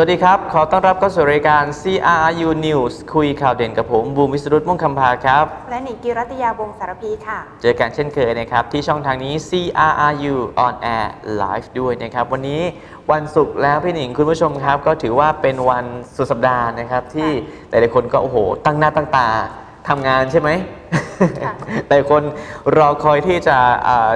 สวัสดีครับ ขอต้อนรับเข้าสู่รายการ CRU News คุยข่าวเด่นกับผม บูมวิสรุตมุ่งคำพาครับ และหนิงกิรัตยาวงศ์สารพีค่ะ เจอกันเช่นเคยนะครับ ที่ช่องทางนี้ CRU on air live ด้วยนะครับ วันนี้วันศุกร์แล้วพี่หนิงคุณผู้ชมครับ ก็ถือว่าเป็นวันสุดสัปดาห์นะครับ ที่หลายๆคนก็โอ้โห ตั้งหน้าตั้งตาทำงานใช่ไหมค่ะหลายคนรอคอยที่จะอ่า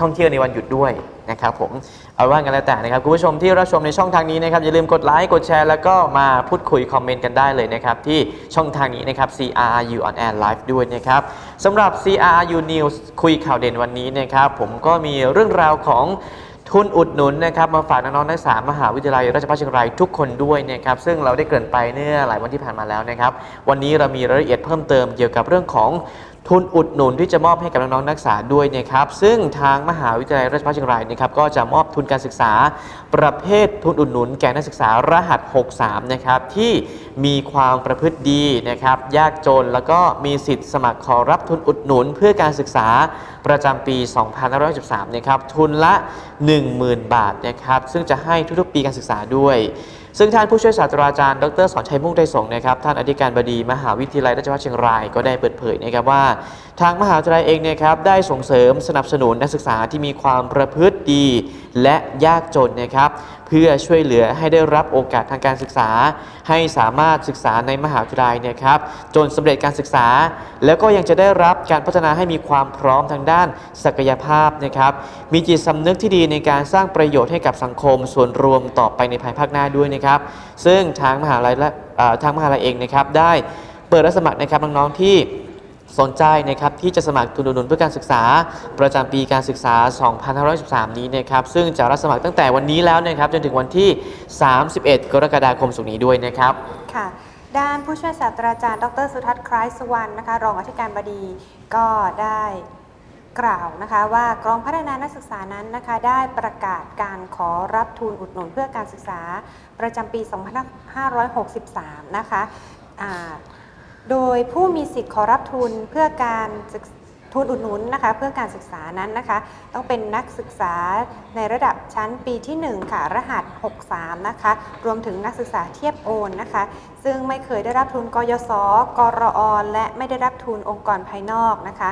ท่องเที่ยวในวันหยุดด้วยนะครับผม เอาว่ากันแล้วแต่นะครับคุณผู้ชมที่รับชมในช่องทางนี้นะครับอย่าลืมกดไลค์กดแชร์แล้วก็มาพูดคุยคอมเมนต์กันได้เลยนะครับที่ช่องทางนี้นะครับ CRU on air live ด้วยนะครับสำหรับ CRU News คุยข่าวเด่นวันนี้นะครับผมก็มีเรื่องราวของทุนอุดหนุนนะครับมาฝากน้องๆนักศึกษามหาวิทยาลัยราชภัฏเชียงรายทุกคนด้วยนะครับซึ่งเราได้เกริ่นไปเมื่อหลายวันที่ผ่านมาแล้วนะครับ วันนี้เรามีรายละเอียดเพิ่มเติมเกี่ยวกับเรื่องของ ทุนอุดหนุนที่จะมอบให้กับน้องๆนักศึกษาด้วยนะครับ ซึ่งทางมหาวิทยาลัยราชภัฏเชียงรายนะครับก็จะมอบทุนการศึกษา ประเภททุนอุดหนุน แก่นักศึกษารหัส 63 นะครับที่มีความประพฤติดีนะครับยากจนแล้วก็มีสิทธิ์สมัครขอรับทุนอุดหนุน เพื่อการศึกษาประจำปี 2563นะครับทุนละ 10,000 บาทนะครับซึ่งจะให้ทุกๆปีการศึกษาด้วย ซึ่งท่านผู้ช่วยศาสตราจารย์ดรสอนชัยมุ่งไทยสงนะครับท่านอธิการบดีมหาวิทยาลัยราชภัฏเชียงรายก็ได้เปิดเผยนะครับว่า ทางมหาวิทยาลัยเองเนะครับได้ส่งเสริมสนับสนุนนักศึกษาที่มีความประพฤติดี และยากจนนะครับ เพื่อช่วยเหลือให้ได้รับโอกาสทางการศึกษา ให้สามารถศึกษาในมหาวิทยาลัยเนี่ยครับจนสำเร็จการศึกษา แล้วก็ยังจะได้รับการพัฒนาให้มีความพร้อมทางด้านศักยภาพนะครับมีจิตสำนึกที่ดีในการสร้างประโยชน์ให้กับสังคมส่วนรวมต่อไปในภายภาคหน้าด้วยนะครับซึ่งทางมหาลัยและทางมหาลัยเองนะครับได้เปิดรับสมัครนะครับน้องๆที่ สนใจนะครับที่จะสมัครทุนอุดหนุนเพื่อการศึกษาประจำปีการศึกษา 2513 นี้นะครับซึ่งจะรับสมัครตั้งแต่วันนี้แล้วนะครับจนถึงวันที่ 31 กรกฎาคมสุกนี้ด้วยนะครับค่ะด้านผู้ช่วยศาสตราจารย์ ดรสุทัศน์คล้ายสุวรรณนะคะรองอธิการบดีก็ได้กล่าวนะคะว่ากองพัฒนานักศึกษานั้นนะคะได้ประกาศการขอรับทุนอุดหนุนเพื่อการศึกษาประจำปี 2563 นะคะอ่า โดยผู้มีสิทธิ์ขอรับทุนเพื่อการทุนอุดหนุนนะคะเพื่อการศึกษานั้นนะคะ ต้องเป็นนักศึกษาในระดับชั้นปีที่ 1 ค่ะ รหัส 63 นะคะ รวมถึงนักศึกษาเทียบโอนนะคะ ซึ่งไม่เคยได้รับทุนกยศกรอและไม่ได้รับทุนองค์กรภายนอกนะคะ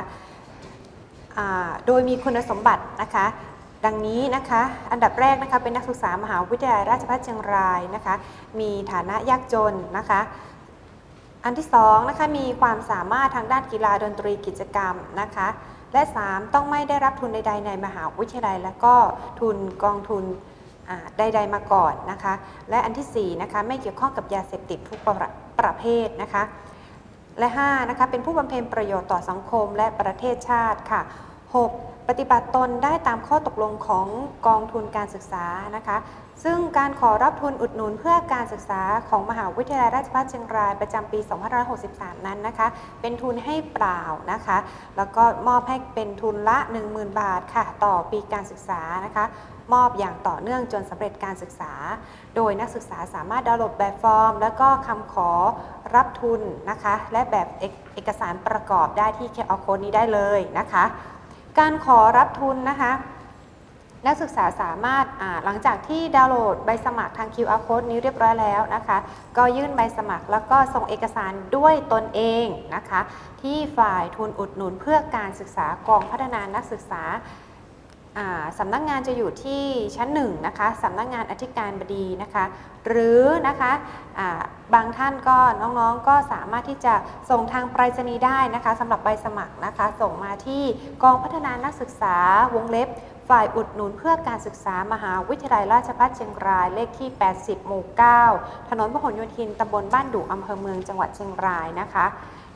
โดยมีคุณสมบัตินะคะ ดังนี้นะคะ อันดับแรกนะคะเป็นนักศึกษามหาวิทยาลัยราชภัฏเชียงรายนะคะ มีฐานะยากจนนะคะ อันที่สองนะคะมีความสามารถทางด้านกีฬาดนตรีกิจกรรมนะคะ และ 3 ต้องไม่ได้รับทุนใด ๆ ในมหาวิทยาลัย และก็ทุนกองทุนใด ๆ มาก่อนนะคะ และอันที่4นะคะไม่เกี่ยวข้องกับยาเสพติดทุกประประเภทนะคะ และ5นะคะเป็นผู้บำเพ็ญประโยชน์ต่อสังคมและประเทศชาติค่ะ 6. ปฏิบัติตนได้ตามข้อตกลงของกองทุนการศึกษานะคะ ซึ่งการขอรับทุนอุดหนุนเพื่อการศึกษาของมหาวิทยาลัยราชภัฏเชียงรายประจำปี 2563 นั้นนะคะ เป็นทุนให้เปล่านะคะ แล้วก็มอบให้เป็นทุนละ 10,000 บาทค่ะ ต่อปีการศึกษานะคะ มอบอย่างต่อเนื่องจนสำเร็จการศึกษา โดยนักศึกษาสามารถดาวน์โหลดแบบฟอร์ม แล้วก็คำขอรับทุนนะคะ และแบบเอกเอกสารประกอบได้ที่ QR Code นี้ได้เลยนะคะ การขอรับทุนนะคะ นักศึกษาสามารถอ่าหลังจากที่ดาวน์โหลดใบสมัครทาง QR Code นี้เรียบร้อยแล้วนะคะ ก็ยื่นใบสมัครแล้วก็ส่งเอกสารด้วยตนเองนะคะ ที่ฝ่ายทุนอุดหนุนเพื่อการศึกษากองพัฒนานักศึกษาสำนักงานจะอยู่ที่ชั้นหนึ่งนะคะสำนักงานอธิการบดีนะคะ หรือนะคะอ่าบางท่านก็น้องๆก็สามารถที่จะส่งทางไปรษณีย์ได้นะคะสำหรับใบสมัครนะคะ ส่งมาที่กองพัฒนานักศึกษาวงเล็บ ฝ่ายอุดหนุนเพื่อการศึกษามหาวิทยาลัยราชภัฏเชียงรายเลขที่ 80 หมู่ 9 ถนนพหลโยธิน ตำบลบ้านดุอำเภอเมืองจังหวัดเชียงรายนะคะ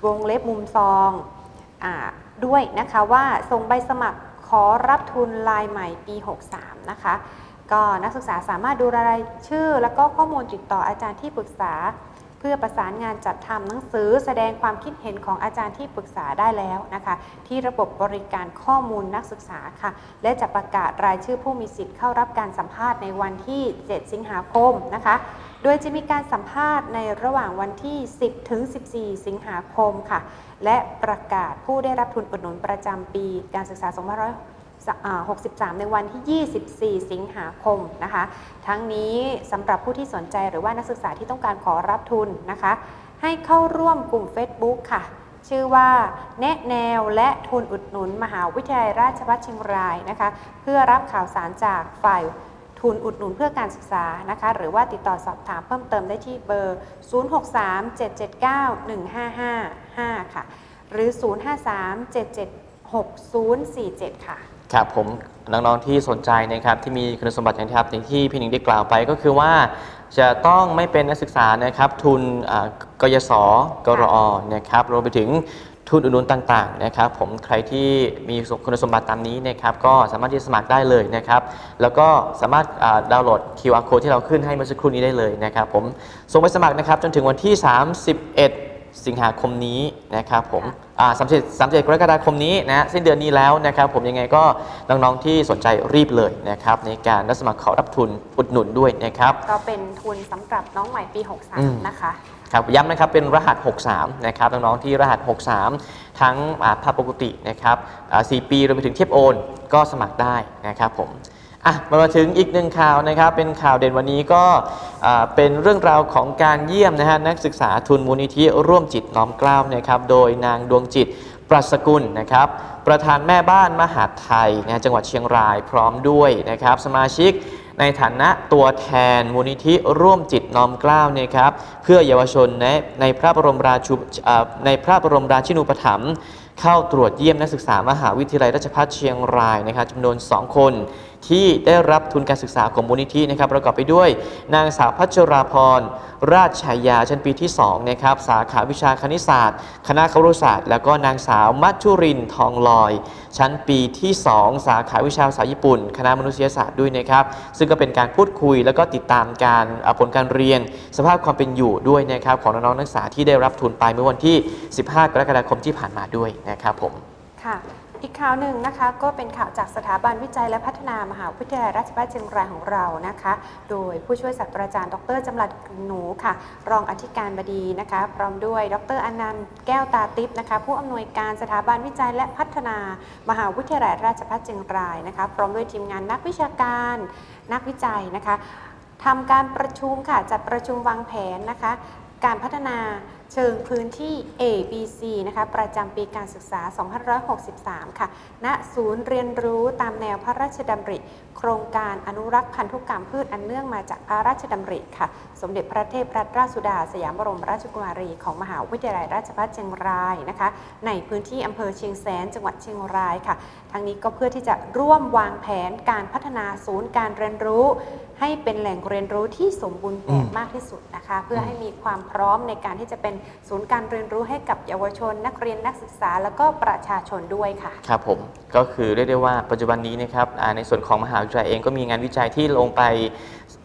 วงเล็บมุมซองอด้วยนะคะว่าส่งใบสมัครขอรับทุนลายใหม่ปี 63 นะคะ ก็นักศึกษาสามารถดูรายชื่อ แล้วก็ข้อมูลติดต่ออาจารย์ที่ปรึกษา เพื่อประสานงานจัดทำหนังสือแสดงความคิดเห็นของอาจารย์ที่ปรึกษาได้แล้วนะคะ ที่ระบบบริการข้อมูลนักศึกษาค่ะ และจะประกาศรายชื่อผู้มีสิทธิ์เข้ารับการสัมภาษณ์ในวันที่ 7 สิงหาคมนะคะ โดยจะมีการสัมภาษณ์ในระหว่างวันที่ 10 ถึง 14 สิงหาคมค่ะ และประกาศผู้ได้รับทุนอุดหนุนประจำปีการศึกษาอ่า 63 ในวันที่ 24 สิงหาคมนะคะ ทั้งนี้สำหรับผู้ที่สนใจหรือว่านักศึกษาที่ต้องการขอรับทุนนะคะ ให้เข้าร่วมกลุ่ม Facebook ค่ะ ชื่อว่าแนะแนวและทุนอุดหนุน มหาวิทยาลัยราชภัฏเชียงรายนะคะ เพื่อรับข่าวสารจากฝ่ายทุนอุดหนุนเพื่อการศึกษานะคะ หรือว่าติดต่อสอบถามเพิ่มเติมได้ที่เบอร์ 0637791555 ค่ะ หรือ 053776047 ค่ะ ครับผมน้องๆที่สนใจนะครับที่มีคุณสมบัติอย่างที่ครับอย่างที่พี่หนิงได้กล่าวไปก็คือว่า จะต้องไม่เป็นนักศึกษานะครับทุนกยศกรอนะครับรวมไปถึงทุนอุดหนุนต่างๆนะครับผมใครที่มีคุณสมบัติตามนี้นะครับก็สามารถที่จะสมัครได้เลยนะครับแล้วก็สามารถดาวน์โหลด QR code ที่เราขึ้นให้เมื่อสักครู่นี้ได้เลยนะครับผมส่งไปสมัครนะครับจนถึงวันที่ 31 สิงหาคมนี้นะครับผมอ่า31 31กรกฎาคมนี้นะสิ้นเดือนนี้แล้วนะครับผมยังไงก็น้องๆที่สนใจรีบเลยนะครับในการรับสมัครขอรับทุนอุดหนุนด้วยนะครับก็เป็นทุนสำหรับน้องใหม่ปีอืม63 นะคะครับย้ำนะครับเป็นรหัส 63 นะครับน้องๆที่รหัส 63 ทั้งอ่าภาพปกตินะครับอ่า4ปีรวมไปถึงเทียบโอนก็สมัครได้นะครับผม อะมาถึงอีกหนึ่งข่าวนะครับ เป็นข่าวเด่นวันนี้ก็เป็นเรื่องราวของการเยี่ยมนะฮะนักศึกษาทุนมูลนิธิร่วมจิตน้อมกล้าวนะครับโดยนางดวงจิตปรัชกุลนะครับประธานแม่บ้านมหาดไทยนะจังหวัดเชียงรายพร้อมด้วยนะครับสมาชิกในฐานะตัวแทนมูลนิธิร่วมจิตน้อมกล้าวนะครับเพื่อเยาวชนในในพระบรมราชูในพระบรมราชินูปถัมภ์เข้าตรวจเยี่ยมนักศึกษามหาวิทยาลัยราชภัฏเชียงรายนะครับจำนวน 2 คน ที่ได้รับทุนการศึกษาของมูลนิธินะครับประกอบไปด้วย นางสาวพัชราพร ราชชายาชั้นปีที่2นะครับสาขาวิชาคณิตศาสตร์ คณะครุศาสตร์ แล้วก็นางสาวมัจจุรินทองลอย ชั้นปีที่ 2 สาขาวิชาภาษาญี่ปุ่น คณะมนุษยศาสตร์ด้วยนะครับ ซึ่งก็เป็นการพูดคุยแล้วก็ติดตามการผลการเรียน สภาพความเป็นอยู่ด้วยนะครับของน้องๆนักศึกษาที่ได้รับทุนไปเมื่อวันที่ 15 กรกฎาคมที่ผ่านมาด้วยนะครับผมค่ะ อีกข่าวหนึ่งนะคะก็เป็นข่าวจากสถาบันวิจัยและพัฒนามหาวิทยาลัยราชภัฏเชียงรายของเรานะคะ โดยผู้ช่วยศาสตราจารย์ ดรจำรัดหนูค่ะ รองอธิการบดีนะคะ พร้อมด้วย ดรอนันต์แก้วตาติปนะคะ ผู้อำนวยการสถาบันวิจัยและพัฒนามหาวิทยาลัยราชภัฏเชียงรายนะคะ พร้อมด้วยทีมงานนักวิชาการ นักวิจัยนะคะทำการประชุมค่ะจัดประชุมวางแผนนะคะ การพัฒนา เชิงพื้นที่ A B C นะคะประจำปีการศึกษา 2563 ค่ะ ณ ศูนย์เรียนรู้ตามแนวพระราชดำริ โครงการอนุรักษ์พันธุกรรมพืชอันเนื่องมาจากพระราชดำริค่ะ สมเด็จพระเทพรัตนราชสุดา สยามบรมราชกุมารี ของมหาวิทยาลัยราชภัฏเชียงรายนะคะ ในพื้นที่อำเภอเชียงแสน จังหวัดเชียงรายค่ะ ทั้งนี้ก็เพื่อที่จะร่วมวางแผนการพัฒนาศูนย์การเรียนรู้ ให้เป็นแหล่งเรียนรู้ที่สมบูรณ์แบอืบมมากที่สุดนะคะ เพื่อให้มีความพร้อมในการที่จะเป็นศูนย์การเรียนรู้ให้กับเยาวชน นักเรียนนักศึกษา แล้วก็ประชาชนด้วยค่ะ ครับผมก็คือเรียกได้ว่าปัจจุบันนี้นะครับอ่าในส่วนของมหาวิทยาลัยเองก็มีงานวิจัยที่ลงไป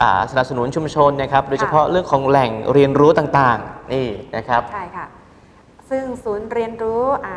อ่าสนับสนุนชุมชนนะครับโดยเฉพาะเรื่องของแหล่งเรียนรู้ต่างๆนี่นะครับ ใช่ค่ะ ซึ่งศูนย์เรียนรู้อ่า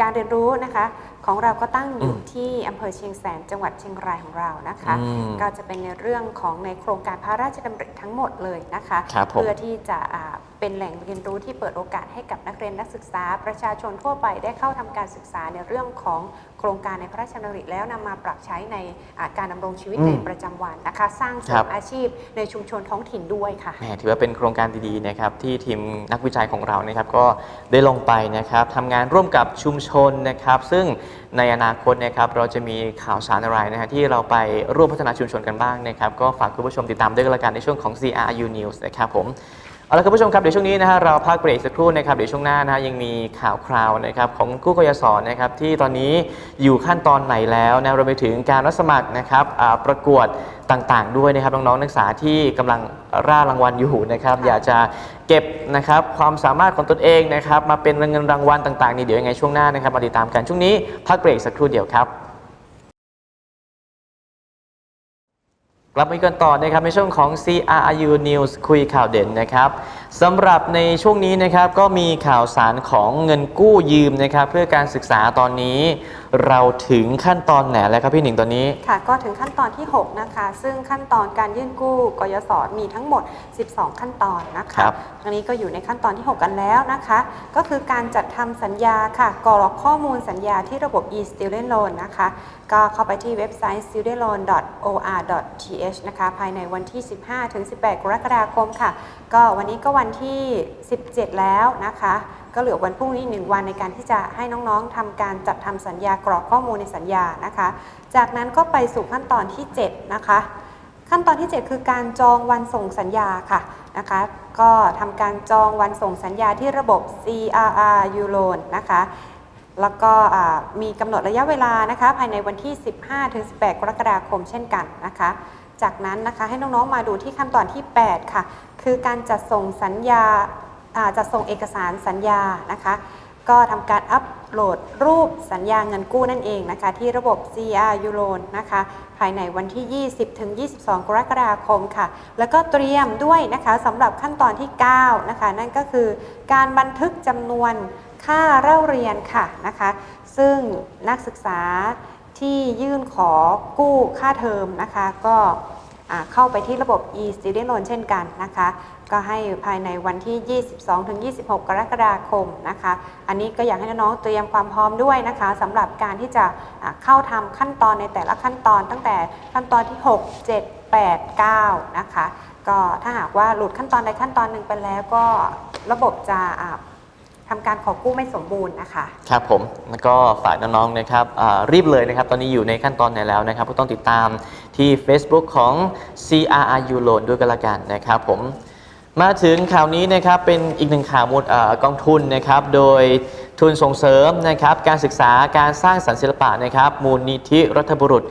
การเรียนรู้นะคะ ของเราก็ตั้งอยู่อืมที่อำเภอเชียงแสนจังหวัดเชียงรายของเรานะคะอืมก็จะเป็นในเรื่องของในโครงการพระราชดำริทั้งหมดเลยนะคะครับผมเพื่อที่จะอ่าเป็นแหล่งเรียนรู้ที่เปิดโอกาสให้กับนักเรียนนักศึกษา ประชาชนทั่วไปได้เข้าทำการศึกษาในเรื่องของ โครงการในพระราชดำริแล้วนำมาปรับใช้ในอ่าการดำรงชีวิตอืมในประจำวันนะคะ สร้างเสริครัมบอาชีพในชุมชนท้องถิ่นด้วยค่ะแหมถือว่าเป็นโครงการดีๆนะครับที่ทีมนักวิจัยของเรานะครับก็ได้ลงไปนะครับทำงานร่วมกับชุมชนนะครับ ซึ่งในอนาคตนะครับเราจะมีข่าวสารอะไรนะฮะที่เราไปร่วมพัฒนาชุมชนกันบ้างนะครับ ก็ฝากคุณผู้ชมติดตามด้วยกันละกันในช่วงของ CRU News นะครับผม เอาละครับผู้ชมครับเดี๋ยวช่วงนี้นะฮะเราพักเบรกสักครู่นะครับเดี๋ยวช่วงหน้านะฮะยังมีข่าวคราวนะครับของกู้กยศนะครับที่ตอนนี้อยู่ขั้นตอนไหนแล้วนะรวมไปถึงการรับสมัครนะครับอ่าประกวดต่างๆ ด้วยนะครับน้องๆนักศึกษาที่กำลังร่ารางวัลอยู่นะครับอยากจะเก็บนะครับความสามารถของตนเองนะครับมาเป็นเงินรางวัลต่างๆนี่เดี๋ยวยังไงช่วงหน้านะครับมาติดตามกันช่วงนี้พักเบรกสักครู่เดียวครับ กลับมากันต่อนะครับในช่วงของ CRU News คุยข่าวเด่นนะครับ สำหรับในช่วงนี้นะครับก็มีข่าวสารของเงินกู้ยืมนะครับเพื่อการศึกษาตอนนี้ เราถึงขั้นตอนไหนแล้วครับพี่หนิงตอนนี้ ค่ะก็ถึงขั้นตอนที่ 6 นะคะ ซึ่งขั้นตอนการยื่นกู้กยศมีทั้งหมด 12 ขั้นตอนนะครัคะบทางนี้ก็อยู่ในขั้นตอนที่ 6 กันแล้วนะคะ ก็คือการจัดทำสัญญาค่ะกรอกข้อมูลสัญญาที่ระบบ e-student loan นะคะ ก็เข้าไปที่เว็บไซต์ studentloan.or.th นะคะภายในวันที่ 15-18 กรกฎาคมค่ะ ก็วันนี้ก็วันวันที่ 17 แล้วนะคะ ก็เหลือวันพรุ่งนี้หนึ่งวันในการที่จะให้น้องๆทำการจัดทำสัญญากรอกข้อมูลในสัญญานะคะ จากนั้นก็ไปสู่ขั้นตอนที่ 7 นะคะ ขั้นตอนที่ 7 คือการจองวันส่งสัญญาค่ะนะคะ ก็ทำการจองวันส่งสัญญาที่ระบบ CRR u l o a n นะคะแล้วก็มีกำหนดระยะเวลานะคะภายในวันที่ 15-18 กรกฎาคมเช่นกันนะคะ จากนั้นนะคะให้น้องๆมาดูที่ขั้นตอนที่ 8 ค่ะ คือการจัดส่งสัญญาาจัดส่งเอกสารสัญญานะคะ ก็ทำการอัปโหลดรูปสัญญาเงินกู้นั่นเองนะคะ ที่ระบบ CR u l o a n นะคะ ภายในวันที่ 20 ถึง 22 กรกฎาคมค่ะ แล้วก็เตรียมด้วยนะคะสำหรับขั้นตอนที่ 9 นะคะ นั่นก็คือการบันทึกจำนวนค่าเล่าเรียนค่ะนะคะ ซึ่งนักศึกษา ที่ยื่นขอกู้ค่าเทอมนะคะ ก็เข้าไปที่ระบบ e-student loan เช่นกันนะคะ ก็ให้ภายในวันที่ 22-26 กรกฎาคมนะคะ อันนี้ก็อยากให้น้องๆเตรียมความพร้อมด้วยนะคะสำหรับการที่จะเข้าทำขั้นตอนในแต่ละขั้นตอนตั้งแต่ขั้นตอนที่ 6 7 8 9 นะคะ ก็ถ้าหากว่าหลุดขั้นตอนใดขั้นตอนหนึ่งไปแล้วก็ระบบจะ อ่าทำการขอกู้ไม่สมบูรณ์นะคะครับผมแล้วก็ฝากน้องๆนะครับรีบเลยนะครับ ตอนนี้อยู่ในขั้นตอนไหนแล้วนะครับ ก็ต้องติดตามที่ Facebook ของ CRRU Loan ด้วยกันละกันนะครับผมมาถึงข่าวนี้นะครับเป็นอีกหนึ่งข่าวมูลเอ่อกองทุนนะครับ โดยทุนส่งเสริมนะครับ การศึกษาการสร้างสรรค์ศิลปะนะครับ มูลนิธิรัฐบุรุษ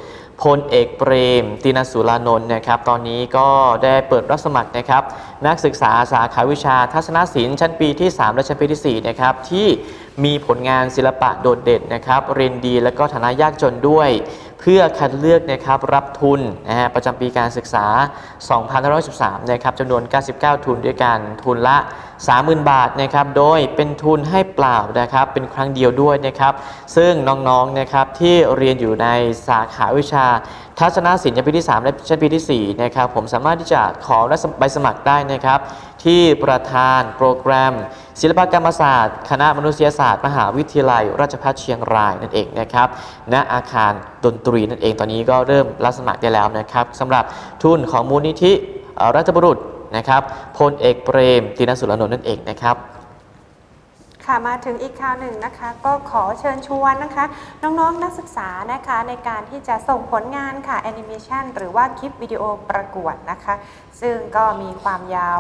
พลเอกเปรม ตินสุรานนท์นะครับ ตอนนี้ก็ได้เปิดรับสมัครนะครับ นักศึกษาสาขาวิชาทัศนศิลป์ชั้นปีที่ 3 และชั้นปีที่ 4 นะครับ ที่มีผลงานศิลปะโดดเด่นนะครับ เรียนดีและก็ฐานะยากจนด้วย เพื่อคัดเลือกนะครับรับทุนนะฮะประจำปีการศึกษา 2513นะครับจำนวน 99 ทุนด้วยกันทุนละ 30,000 บาทนะครับโดยเป็นทุนให้เปล่านะครับเป็นครั้งเดียวด้วยนะครับซึ่งน้องๆนะครับที่เรียนอยู่ในสาขาวิชาทัศนศิลป์ชั้นปีที่ 3 และชั้นปีที่4นะครับผมสามารถที่จะขอรับใบสมัครได้นะครับ ที่ประธานโปรแกรม ศิลปกรรมศาสตร์ คณะมนุษยศาสตร์ มหาวิทยาลัย ราชภัฏเชียงรายนั่นเองนะครับณอาคารดนตรีนั่นเองตอนนี้ก็เริ่มรับสมัครได้แล้วนะครับสำหรับทุนของมูลนิธิราชบุรุษนะครับพลเอกเปรมตินสุรนนท์นั่นเองนะครับค่ะมาถึงอีกข่าวหนึ่งนะคะก็ขอเชิญชวนนะคะ น้องๆนักศึกษานะคะในการที่จะส่งผลงานค่ะแอนิเมชันหรือว่าคลิปวิดีโอประกวดนะคะ ซึ่งก็มีความยาว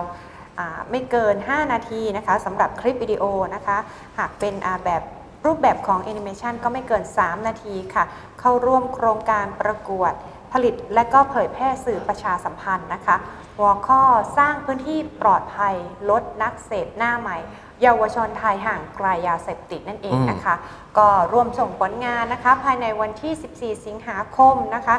ไม่เกิน 5 นาทีนะคะสำหรับคลิปวิดีโอนะคะ หากเป็นแบบรูปแบบของแอนิเมชันก็ไม่เกิน 3 นาทีค่ะ เข้าร่วมโครงการประกวดผลิตและก็เผยแพร่สื่อประชาสัมพันธ์นะคะ หัวข้อสร้างพื้นที่ปลอดภัยลดนักเสพหน้าใหม่ เยาวชนไทยห่างไกลยาเสพติดนั่นเองนะคะ ก็ร่วมส่งผลงานนะคะ ภายในวันที่ 14 สิงหาคมนะคะ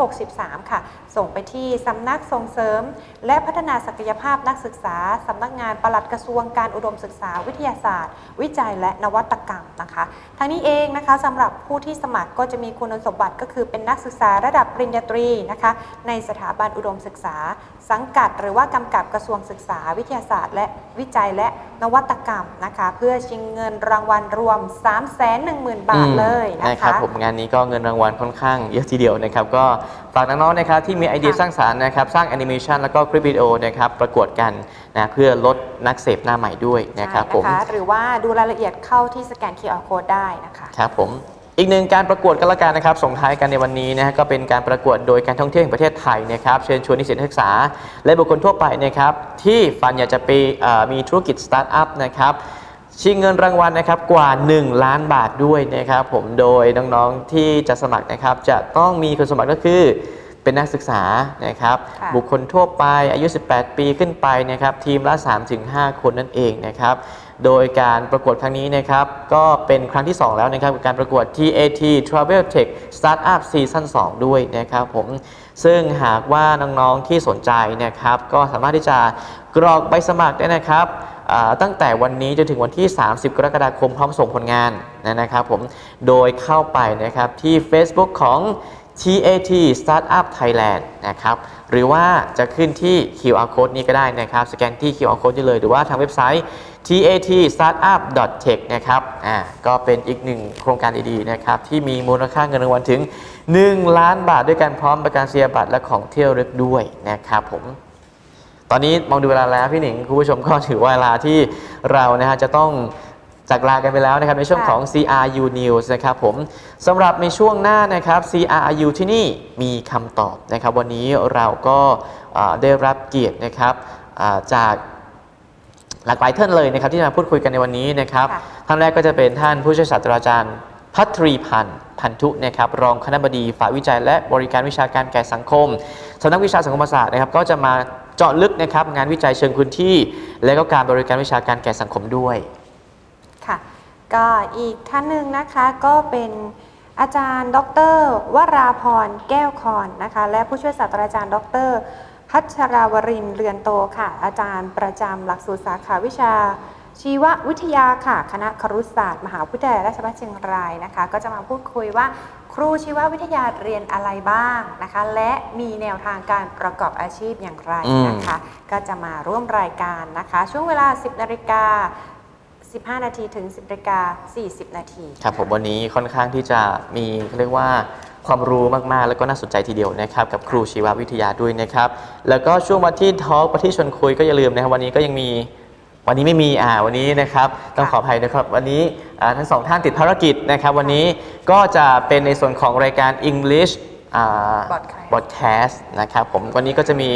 2563 ค่ะ ส่งไปที่สำนักส่งเสริม และพัฒนาศักยภาพนักศึกษาสำนักงานปลัดกระทรวงการอุดมศึกษาวิทยาศาสตร์ วิจัยและนวัตกรรมนะคะทางนี้เองนะคะสำหรับผู้ที่สมัครก็จะมีคุณสมบัติก็คือเป็นนักศึกษาระดับปริญญาตรีนะคะในสถาบันอุดมศึกษา สังกัดหรือว่ากำกับกระทรวงศึกษาวิทยาศาสตร์ และวิจัยและนวัตกรรมนะคะ เพื่อชิงเงินรางวัลรวม 3 1 0 0 0 0 บาทเลยอืมนะนะครับคะผมงานนี้ก็เงินรางวัลค่อนข้างเยอะทีเดียวนะครับ ก็ฝากน้องๆนะครับที่มีไอเดียค่ะสร้างสรรค์นะครับ สร้างแอนิเมชันแล้วก็คลิปวิดีโอนะครับประกวดกันนะเพื่อลดนักเสพหน้าใหม่ด้วยนะครับผมใช่หรือว่าดูรายละเอียดเข้าที่สแกน QR Code ได้นะคะครับผม อีกหนึ่งการประกวดกันละกันนะครับส่งท้ายกันในวันนี้นะฮะก็เป็นการประกวดโดยการท่องเที่ยวแห่งประเทศไทยนะครับเชิญชวนนิสิตนักศึกษา และบุคคลทั่วไปนะครับที่ฝันอยากจะไปเอ่อมีธุรกิจสตาร์ทอัพนะครับชิงเงินรางวัลนะครับกว่า 1 ล้านบาทด้วยนะครับผมโดยน้องๆที่จะสมัครนะครับจะต้องมีคุณสมบัติก็คือเป็นนักศึกษานะครับค่ะบุคคลทั่วไปอายุ 18 ปีขึ้นไปนะครับทีมละ 3-5 คนนั่นเองนะครับ โดยการประกวดครั้งนี้นะครับก็เป็นครั้งที่ 2 แล้วนะครับกับการประกวด TAT Travel Tech Startup Season 2 ด้วยนะครับผมซึ่งหากว่าน้องๆที่สนใจนะครับก็สามารถที่จะกรอกใบสมัครได้นะครับตั้งแต่วันนี้จนถึงวันที่ 30 กรกฎาคมพร้อมส่งผลงานนะครับผมโดยเข้าไปนะครับที่ Facebook ของ TAT Startup Thailand นะครับหรือว่าจะขึ้นที่ QR code นี้ก็ได้นะครับ สแกนที่ QR code ได้เลย หรือว่าทางเว็บไซต์ tat startup tech นะครับ อ่า ก็เป็นอีกหนึ่งโครงการดีๆนะครับ ที่มีมูลค่าเงินรางวัลถึง 1 ล้านบาทด้วยกันพร้อมประกันเสียบัตรและของเที่ยวเล็กด้วยนะครับผม ตอนนี้มองดูเวลาแล้วพี่หนิงคุณผู้ชมก็ถือว่าเวลาที่เรานะฮะจะต้องจากลากันไปแล้วนะครับในช่วงของ CRU News นะครับผมสำหรับในช่วงหน้านะครับ CRU ที่นี่มีคำตอบนะครับ วันนี้เราก็อ่าได้รับเกียรตินะครับอ่าจาก หลากหลายท่านเลยนะครับที่มาพูดคุยกันในวันนี้นะครับค่ะท่านแรกก็จะเป็นท่านผู้ช่วยศาสตราจารย์พัทรีพันธ์พันธุนะครับรองคณบดีฝ่ายวิจัย และบริการวิชาการแก่สังคมสำนักวิชาสังคมศาสตร์นะครับ ก็จะมาเจาะลึกนะครับงานวิจัยเชิงพื้นที่ และก็การบริการวิชาการแก่สังคมด้วยค่ะก็อีกท่านหนึ่งนะคะก็เป็นอาจารย์ ดร วราพรแก้วคอนนะคะและผู้ช่วยศาสตราจารย์ ดร พัชราวรินทร์เรือนโตค่ะ อาจารย์ประจำหลักสูตรสาขาวิชา ชีววิทยาค่ะ คณะครุศาสตร์ มหาวิทยาลัยราชภัฏเชียงรายนะคะ ก็จะมาพูดคุยว่าครูชีววิทยาเรียนอะไรบ้างนะคะ และมีแนวทางการประกอบอาชีพอย่างไรนะคะ ก็จะมาร่วมรายการนะคะ ช่วงเวลา 10นาฬิกา15 นาทีถึง 10นาฬิกา40 นาที ครับผมวันนี้ค่อนข้างที่จะมีเขาเรียกว่า ความรู้มากๆ แล้วก็น่าสนใจทีเดียวนะครับกับครูชีววิทยาด้วยนะครับแล้วก็ช่วงวันที่ทอล์กประที่ชวนคุยก็อย่าลืมนะครับวันนี้ก็ยังมีวันนี้ไม่มีอ่าวันนี้นะครับต้องขออภัยนะครับ วันนี้อ่าทั้งสองท่านติดภารกิจนะครับ วันนี้ก็จะเป็นในส่วนของรายการ English อ่า Broadcast บอดแคสต์นะครับผมวันนี้ก็จะมี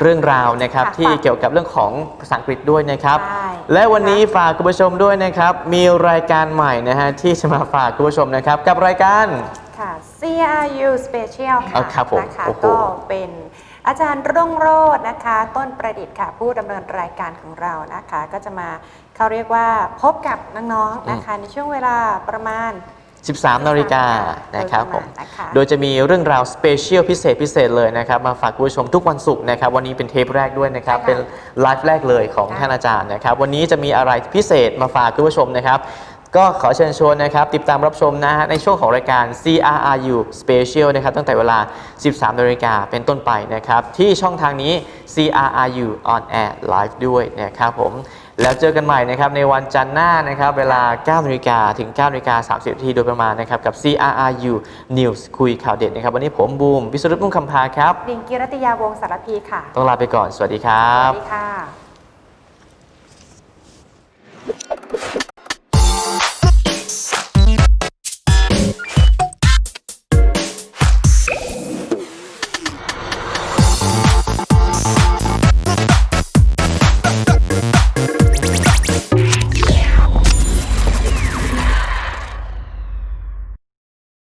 เรื่องราวนะครับค่ะที่ฝากเกี่ยวกับเรื่องของภาษาอังกฤษด้วยนะครับใช่และวันนี้ฝากคุณผู้ชมด้วยนะครับ มีรายการใหม่นะฮะที่จะมาฝากคุณผู้ชมนะครับ กับรายการ ค่ะ CRU Special เอาค่ะครับผมนะคะโอ้โห ก็เป็นอาจารย์รุ่งโรจน์นะคะ ต้นประดิษฐ์ค่ะ ผู้ดำเนินรายการของเรานะคะ ก็จะมาเขาเรียกว่าพบกับน้องๆนะคะ ในช่วงเวลาประมาณ 13 นาฬิกานะครับผม โดยประมาณนะคะโดยจะมีเรื่องราวสเปเชียลพิเศษพิเศษเลยนะครับ มาฝากคุณผู้ชมทุกวันศุกร์นะครับ วันนี้เป็นเทปแรกด้วยนะครับใช่ค่ะเป็นไลฟ์แรกเลยของค่ะท่านอาจารย์นะครับ วันนี้จะมีอะไรพิเศษมาฝากคุณผู้ชมนะครับ ก็ขอเชิญชวนนะครับติดตามรับชมนะฮะในช่วงของรายการ CRRU Special นะครับตั้งแต่เวลา 13นาฬิกาเป็นต้นไปนะครับที่ช่องทางนี้ CRRU on air live ด้วยนะครับผมแล้วเจอกันใหม่นะครับในวันจันทร์หน้านะครับเวลา9นาฬิกาถึง9นาฬิกา30นาทีโดยประมาณนะครับกับ CRRU News คุยข่าวเด็ดนะครับวันนี้ผมบูมวิศสุพุ่งคำพาครับดิงกีรติยาวงสารพีค่ะ ต้องลาไปก่อนสวัสดีครับ สวัสดีค่ะ